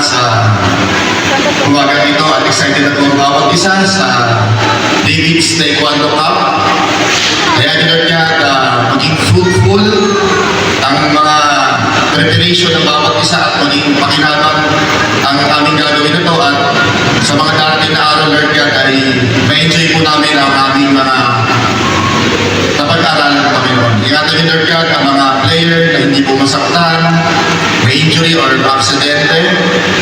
sa kumbaga dito at excited ang bawat isa sa David's Taekwondo Cup. Kaya Lord God, uh, maging fruitful ang mga preparation ng bawat isa at maging pakinabang ang aming gagawin na to at sa mga darating na araw, Lord God, ay ma-enjoy po namin ang aming mga napag-aralan ng Panginoon. Ingatan niyo, Lord ang mga player na hindi po masaktan, may injury or aksidente, at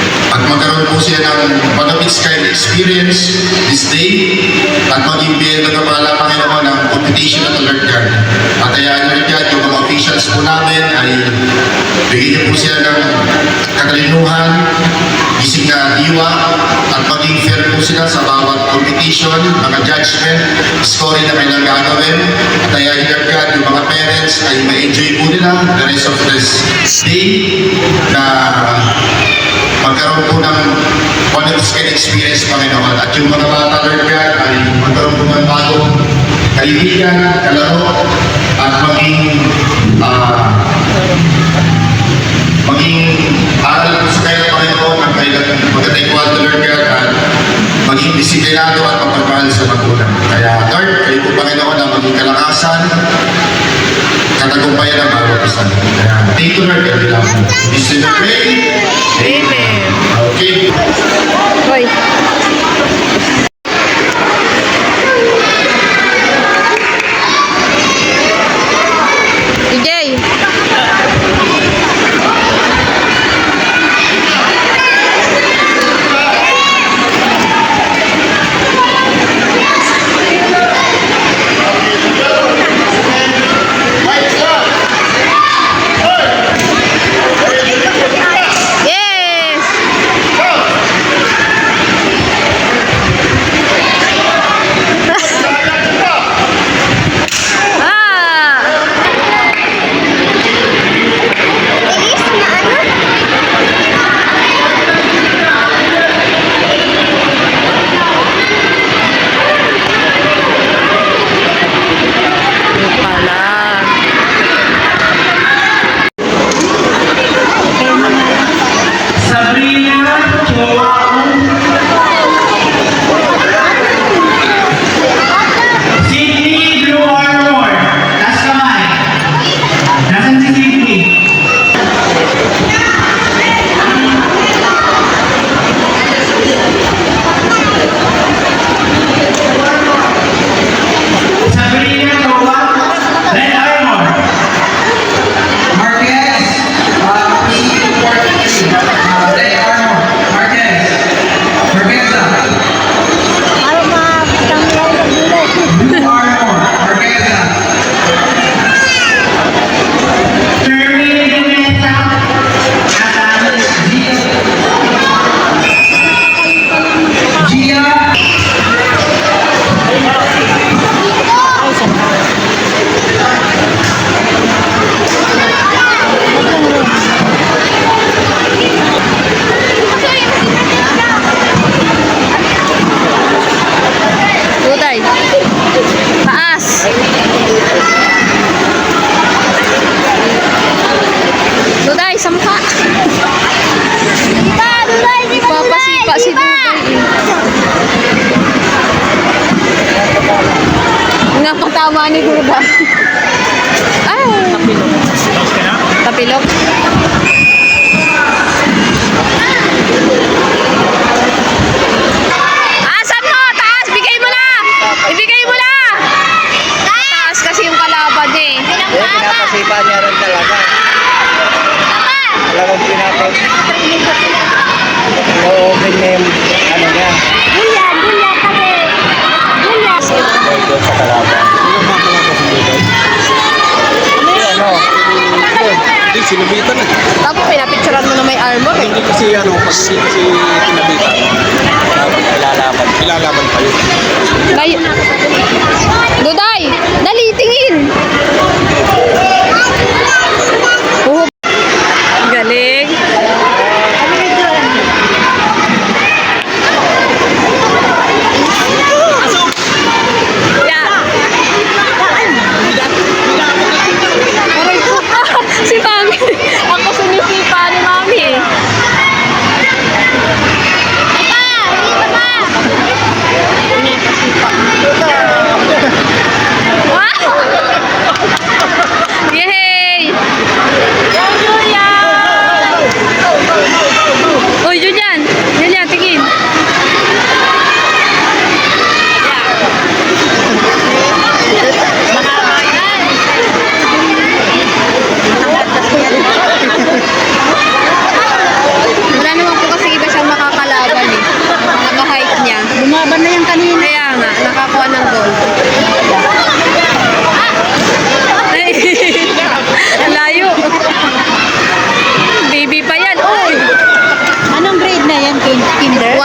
magkaroon po siya ng one of its kind experience this day, at maging biyendo ng mga Panginoon ng competition to, Lord God. At hayaan, Lord God, yung mga officials po namin ay bigyan niyo po sila ng katalinuhan, gising na diwa, at maging fair po sila sa bawat competition, mga judgment, scoring na kailang gagawin. At niyo, Lord God, yung mga parents ay ma-enjoy po nila the rest of this day na magkaroon po ng one of its kind experience, Panginoon. At yung mga bata, Lord God, ay magkaroon po ng bagong kaibigan, kalaro, at maging ah, maging aral po sa kayo, Panginoon, ang kailang pagkataykwan to Lord God, at maging disiplinado at mapagmahal sa magulang. Kaya, Lord, kayo po, Panginoon, ang maging kalakasan, katagumpayan ng bawat isa. Thank you, Lord, kaya lang. This is the pray. Amen. Okay. Hoy. Lord. Pang tama ni Duday. Ay. Tapilok. Asan mo? Taas! Bigay mo na! Ibigay mo na! Taas kasi yung kalaban eh. Eh, pinapasipa niya rin talaga. Talagang pinapag... No-open niya yung ano niya. Dahil Hindi, sinubitan na. Tapos pinapicturan mo na may armor eh. Hindi kasi ano, pag hindi kasi pinabitan, ilalaban. ilalaban pa yun. Lay Duday! Dali, tingin! Oh. Galing. Yeah. Aray ko. si Mami. Ako sumisipa ni Mami eh.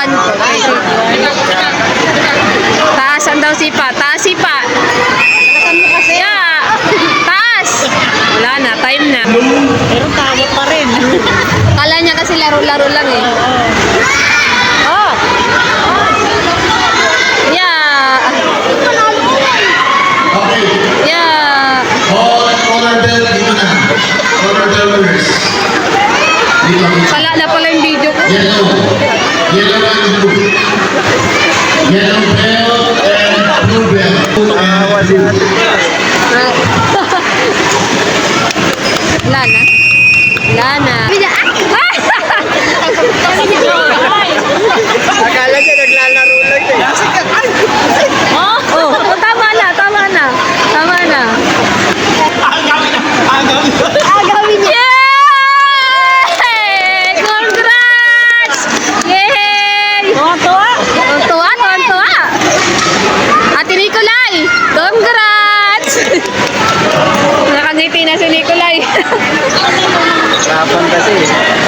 1. Taasan daw sipa. Taas sipa. Yeah. Taas. Wala na. Time na. Pero tama pa rin. Kala niya kasi laro-laro lang eh. Ah! Yeah. Okay. Yeah. Color belt dito na. Winners. Kala na pala yung video ko. Yellow. Yellow and blue. Yellow belt and blue belt. Awa si ate. Wala na. Wala na. Akala niya naglalaro lang eh. Oh, oh, tama na, tama na. Tama na. Agawin niya. Yay! Congrats! Yay! Tuwa-tuwa. Tuwa, tuwa, tuwa. Ate Nicolay, congrats! Nakangiti na si Nicolay. Tapon kasi.